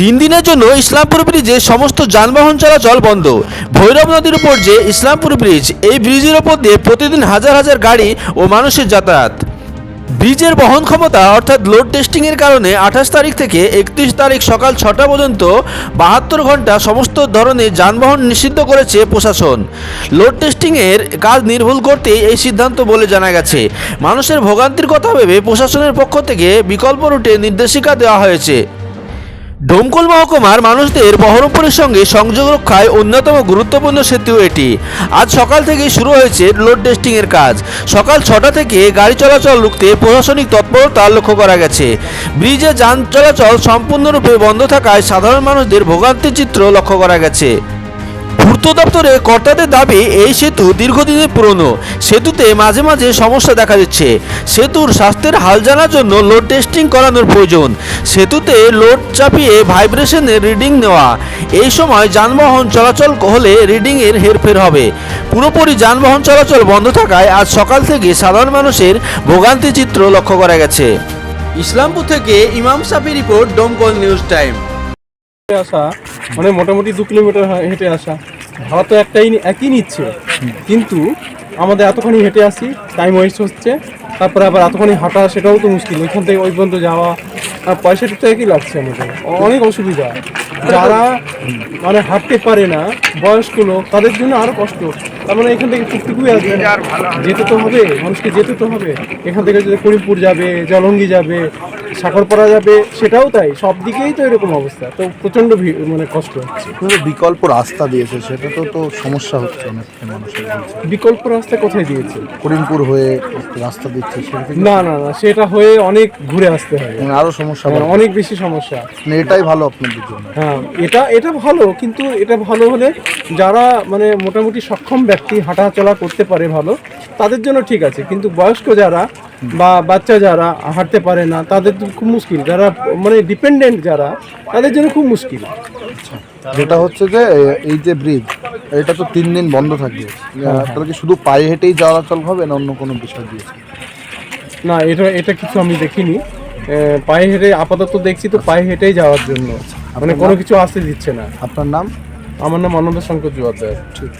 তিন দিনের জন্য ইসলামপুর ব্রিজে সমস্ত যানবাহন চলাচল বন্ধ। ভৈরব নদীর উপর যে ইসলামপুর ব্রিজ, এই ব্রিজের ওপর দিয়ে প্রতিদিন হাজার হাজার গাড়ি ও মানুষের যাতায়াত। ব্রিজের বহন ক্ষমতা অর্থাৎ লোড টেস্টিংয়ের কারণে আঠাশ তারিখ থেকে একত্রিশ তারিখ সকাল ছটা পর্যন্ত বাহাত্তর ঘণ্টা সমস্ত ধরনের যানবাহন নিষিদ্ধ করেছে প্রশাসন। লোড টেস্টিংয়ের কাজ নির্ভুল করতে এই সিদ্ধান্ত বলে জানা গেছে। মানুষের ভোগান্তির কথা ভেবে প্রশাসনের পক্ষ থেকে বিকল্প রুটে নির্দেশিকা দেওয়া হয়েছে। ডোমকল মহকুমার মানুষদের বহরমপুরের সঙ্গে সংযোগ রক্ষায় অন্যতম গুরুত্বপূর্ণ সেতু এটি। আজ সকাল থেকেই শুরু হয়েছে লোড টেস্টিংয়ের কাজ। সকাল ছটা থেকে গাড়ি চলাচল রুখতে প্রশাসনিক তৎপরতা লক্ষ্য করা গেছে। ব্রিজে যান চলাচল সম্পূর্ণরূপে বন্ধ থাকায় সাধারণ মানুষদের ভোগান্তির চিত্র লক্ষ্য করা গেছে। পূর্ত দপ্তরে কর্তাদের দাবি, এই সেতু দীর্ঘদিনের পুরনো। সেতুতে মাঝে মাঝে সমস্যা দেখা দিচ্ছে। সেতুর স্বাস্থ্যের হাল জানার জন্য লোড টেস্টিং করানোর প্রয়োজন। সেতুতে লোড চাপিয়ে ভাইব্রেশনের রিডিং নেওয়া। এই সময় যানবাহন চলাচল হলে রিডিংয়ের হেরফের হবে। পুরোপুরি যানবাহন চলাচল বন্ধ থাকায় আজ সকাল থেকে সাধারণ মানুষের ভোগান্তি চিত্র লক্ষ্য করা গেছে। ইসলামপুর থেকে Imam Safi report Domkal news time. মানে মোটামুটি দু কিলোমিটার হেঁটে আসা। ভাড়া তো একটাই একই নিচ্ছে। কিন্তু আমাদের এতখানি হেঁটে আসি টাইম ওয়েস্ট হচ্ছে তারপরে আবার এতখানি হাঁটা সেটাও তো মুশকিল। ওইখান থেকে ওই পর্যন্ত যাওয়া আর পয়সাটা একই লাগছে আমাদের। অনেক অসুবিধা। যারা মানে হাঁটতে পারে না বয়স্ক লোক তাদের জন্য আরও কষ্ট। তার মানে এখান থেকে টুকটুকুই আসবে যেতে তো হবে মানুষকে যেতে তো হবে। এখান থেকে যদি করিমপুর যাবে জলঙ্গি যাবে সাগরপাড়া যাবে সেটাও তাই সব দিকেই তো এরকম অবস্থা। তো প্রচণ্ড ভিড় মানে কষ্ট হচ্ছে। বিকল্প রাস্তা দিয়েছে সেটা তো তো সমস্যা হচ্ছে অনেক মানুষের বিকল্প রাস্তা কোথায় দিয়েছে? করিমপুর হয়ে রাস্তা দিচ্ছে সেটা না না না সেটা হয়ে অনেক ঘুরে আসতে হবে মানে আরও সমস্যা মানে বাড়বে। অনেক বেশি সমস্যা। মানে এটাই ভালো আপনাদের জন্য। হ্যাঁ এটা এটা ভালো কিন্তু এটা ভালো হলে যারা মানে মোটামুটি সক্ষম ব্যক্তি হাঁটা চলা করতে পারে ভালো তাদের জন্য ঠিক আছে। কিন্তু বয়স্ক যারা বা বাচ্চা যারা হাঁটতে পারে না তাদের খুব মুশকিল। যারা মানে ডিপেন্ডেন্ট যারা তাদের জন্য খুব মুশকিল। যেটা হচ্ছে যে এই যে ব্রিজ এটা তো তিন দিন বন্ধ থাকবে। হ্যাঁ, তাহলে কি শুধু পায়ে হেঁটেই চলাচল হবে না অন্য কোনো বিষয় দিয়েছে না এটা এটা কিছু আমি দেখিনি। পায়ে হেঁটে আপাতত দেখছি তো পায়ে হেঁটেই যাওয়ার জন্য। মানে কোনো কিছু আসতে দিচ্ছে না। আপনার নাম? আমার নাম আনন্দ শঙ্কর জোয়ারদার ঠিক।